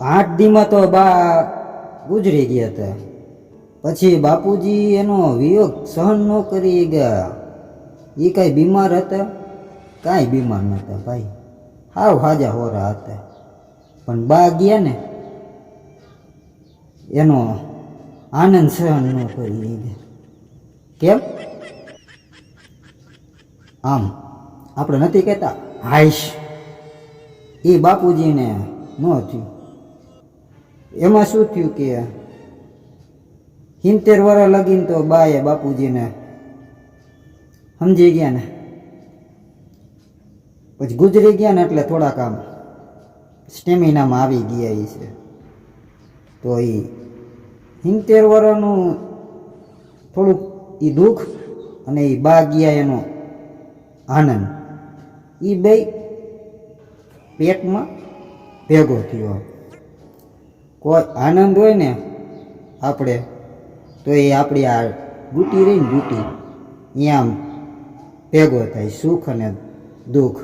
આઠ દીમાં તો બા ગુજરી ગયા હતા પછી બાપુજી એનો વિયોગ સહન ન કરી ગયા. એ કાંઈ બીમાર હતા? કાંઈ બીમાર નહોતા ભાઈ. હાવ હાજા હોરા હતા. પણ બા ગયા ને, એનો આનંદ સહન ન કરી ગયા. કેમ? આમ, આપણે નથી કહેતા, હાઈશ. એ બાપુજીને ન થયું. એમાં શું થયું કે સિત્તેર વર્ષ લગીને તો બાએ બાપુજીને સમજી ગયા ને. પછી ગુજરી ગયા ને એટલે થોડાક આમ સ્ટેમિનામાં આવી ગયા એ છે. તો એ સિત્તેર વર્ષનું થોડુંક એ દુઃખ અને એ બા ગયા એનો આનંદ. એ બે પેટમાં ભેગો થયો. આનંદ હોય ને આપણે, તો એ આપણી આ ગુટી રહી ને ગુટી એ આમ ભેગો થાય, સુખ અને દુઃખ.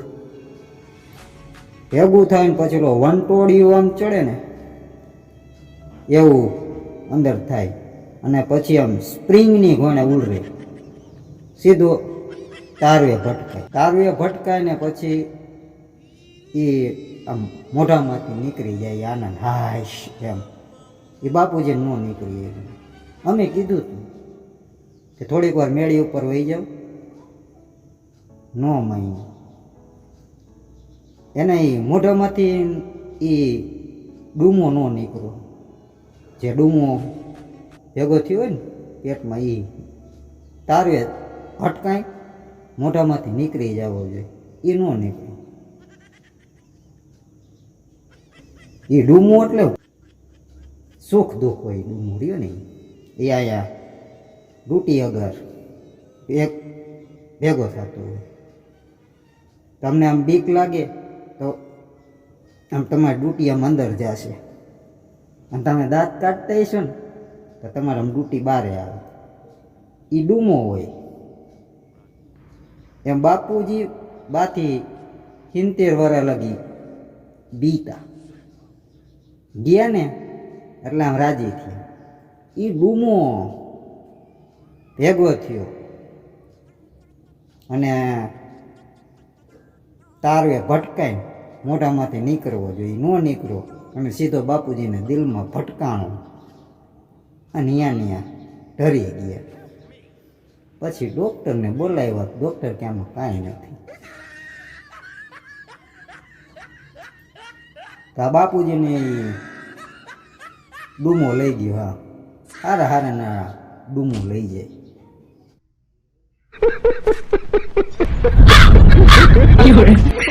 ભેગું થાય ને પછી વંટોળિયું આમ ચડે ને, એવું અંદર થાય. અને પછી આમ સ્પ્રિંગની ગોણે ઉલરે સીધો તારવે ભટકાય. તારવે ભટકાય ને પછી એ આમ મોઢામાંથી નીકળી જાય આનંદ. હાશ, એમ. એ બાપુજી ન નીકળી અમે કીધું તું કે થોડીક વાર મેળી ઉપર વહી જાવ ન માઈ એને એ મોઢામાંથી એ ડૂમો ન નીકળ્યો. જે ડૂમો ભેગો થયો હોય ને, પેટમાં એ તારવે ભટકાય મોઢામાંથી નીકળી જવો જોઈએ. એ ન નીકળ્યો. એ ડૂમું એટલે સુખ દુઃખ હોય ડૂમું, રહ્યો ને? એ આયા ડૂટી અગર એક ભેગો થતો હોય. તમને આમ બીક લાગે તો આમ તમારી ડૂટી આમ અંદર જશે. અને તમે દાંત કાઢતા હશો ને, તો તમારે આમ ડૂટી બારે આવે. એ ડૂમો હોય. એમ બાપુજી બાથી સિત્તેર વર્ષ લગી બીતા. ગયા ને, એટલે આમ રાજી થયા. એ ડૂમો ભેગો થયો અને તારવે ભટકાઈ, મોઢામાંથી નીકળવો જોઈએ, ન નીકળો, અને સીધો બાપુજીને દિલમાં ભટકાણો. અને ન્યા ન્યા ઢરી ગયા. પછી ડૉક્ટરને બોલાવ્યા ડૉક્ટર કે આમાં કાંઈ નથી. તો બાપુજીને ડૂમો લઈ ગયો હા. હારા હારા ના ડૂમો લઈ જાય.